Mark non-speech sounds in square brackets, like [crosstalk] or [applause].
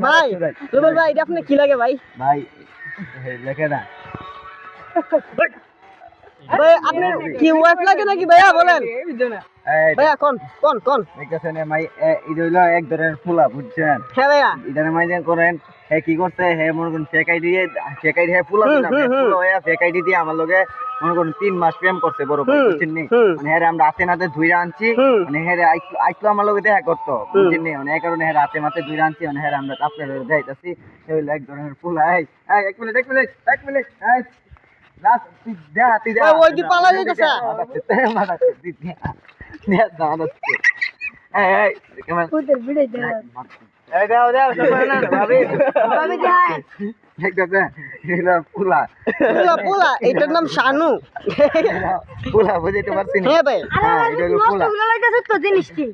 ভাই রুবেল ভাই এটা আপনি কি লাগে ভাই? ভাই লেখে না। [laughs] ভাই আপনার কি ওয়াইফ লাগে নাকি ভাইয়া বলেন। ভাইয়া কোন কোন কোন? দেখতেছেন মাই এটা হইল এক ধরনের ফুলা বুঝছেন? হ্যাঁ ভাইয়া। মাইজেন করেন হে কি করছে হে মনে করেন ফেক আইডি ফেক আইডি হে ফুলা। ফুলা হয়ে ফেক আইডি দিয়ে আমার লগে মনে করেন তিন মাস প্রেম করছে বড় ভাই বুঝছেন নি? মানে হেরে আমরা হাতে নাতে ধুইরা আনছি। মানে আইসলো আইসলো আমার লগে দেখা করতো বুঝছেন নি? মানে এই কারণে হাতে মাতে ধুইরা আনছি মানে হেরে আমরা আপনার সে হইল এক ধরনের ফুলা এই এই, এক মিনিট এক মিনিট এক মিনিট পালা যাইতাছে। মারাচ্ছে, তুই দেখা। দেখা, মারাচ্ছে। এই, এই, কেমন? এই দাও দাও সবাই না ভাবি। দেখতেছে এটা পুলা। পোলা পোলা এটার নাম শানু। পুলা বুঝতে পারছি হ্যাঁ ভাই। হ্যাঁ এটা হলো পুলা। জিনিসটি।